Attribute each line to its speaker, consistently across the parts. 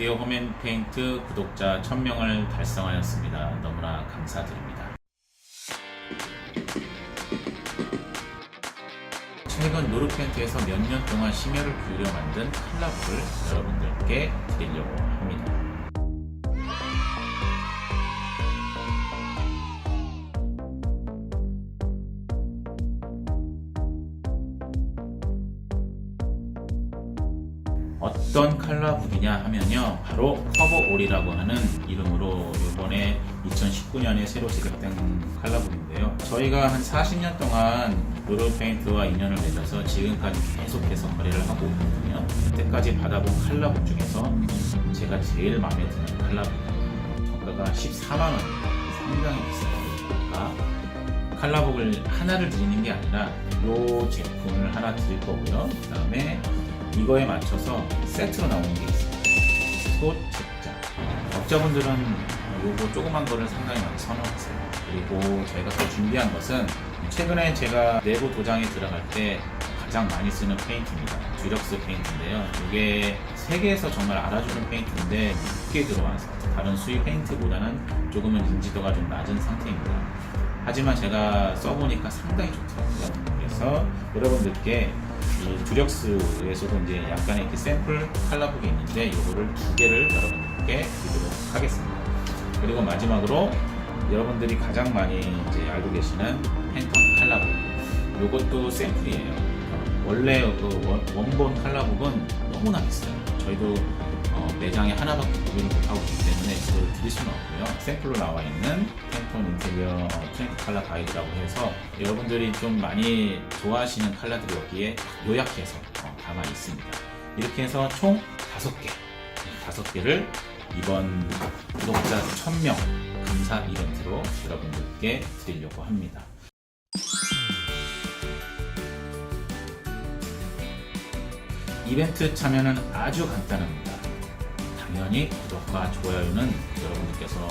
Speaker 1: 드디어 홈앤 페인트 구독자 1000명을 달성하였습니다. 너무나 감사드립니다. 최근 노르펜트에서 몇 년 동안 심혈을 기울여 만든 컬러북을 여러분들께 드리려고 합니다. 어떤 칼라북이냐 하면요. 바로 커버올이라고 하는 이름으로 이번에 2019년에 새로 제작된 칼라북인데요. 저희가 한 40년 동안 노르페인트와 인연을 맺어서 지금까지 계속해서 거래를 하고 있거든요. 그때까지 받아본 칼라북 중에서 제가 제일 마음에 드는 칼라북 정가가 14만원입니다 상당히 비싸요 칼라북을 하나를 드리는 게 아니라 이 제품을 하나 드릴 거고요. 그 다음에 이거에 맞춰서 세트로 나오는 게 있어요. 솥, 책자. 업자분들은 요거 조그만 거를 상당히 많이 선호하세요. 그리고 저희가 또 준비한 것은 최근에 제가 내부 도장에 들어갈 때 가장 많이 쓰는 페인트입니다. 듀럭스 페인트인데요. 이게 세계에서 정말 알아주는 페인트인데 깊게 들어와서 다른 수입 페인트보다는 조금은 인지도가 좀 낮은 상태입니다. 하지만 제가 써보니까 상당히 좋더라고요. 그래서 여러분들께 이 듀렉스에서도 이제 약간의 이렇게 샘플 칼라북이 있는데 이거를 두 개를 여러분들께 드리도록 하겠습니다. 그리고 마지막으로 여러분들이 가장 많이 이제 알고 계시는 팬텀 칼라북. 이것도 샘플이에요. 원래 그 원- 원본 칼라북은 너무나 비싸요. 저희도 어, 매장에 하나밖에 구비를 못하고 있기 때문에 그걸 드릴 수는 없고요. 샘플로 나와 있는 팬톤 인테리어 트렌드 칼라 가이드라고 해서 여러분들이 좀 많이 좋아하시는 칼라들이 여기에 요약해서 어, 담아 있습니다. 이렇게 해서 총 다섯 개, 다섯 개를 이번 구독자 1000명 감사 이벤트로 여러분들께 드리려고 합니다. 이벤트 참여는 아주 간단합니다. 당연히 구독과 좋아요는 여러분들께서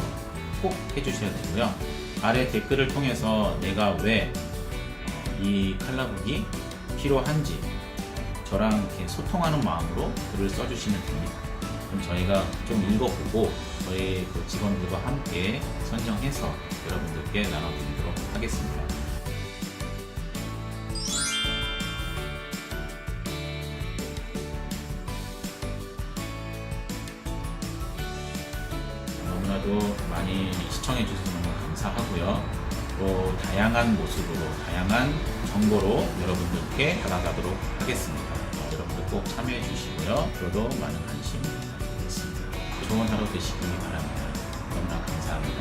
Speaker 1: 꼭 해주셔야 되고요. 아래 댓글을 통해서 내가 왜 이 칼라북이 필요한지 저랑 이렇게 소통하는 마음으로 글을 써주시면 됩니다. 그럼 저희가 좀 읽어보고 저희 그 직원들과 함께 선정해서 여러분들께 나눠드리도록 하겠습니다. 너무나도 많이 시청해 주셔서 너무 감사하고요. 또 다양한 모습으로 다양한 정보로 여러분들께 다가가도록 하겠습니다. 어, 여러분들 꼭 참여해 주시고요. 앞으로도 많은 관심 부탁드리겠습니다. 좋은 하루 되시길 바랍니다. 너무나 감사합니다.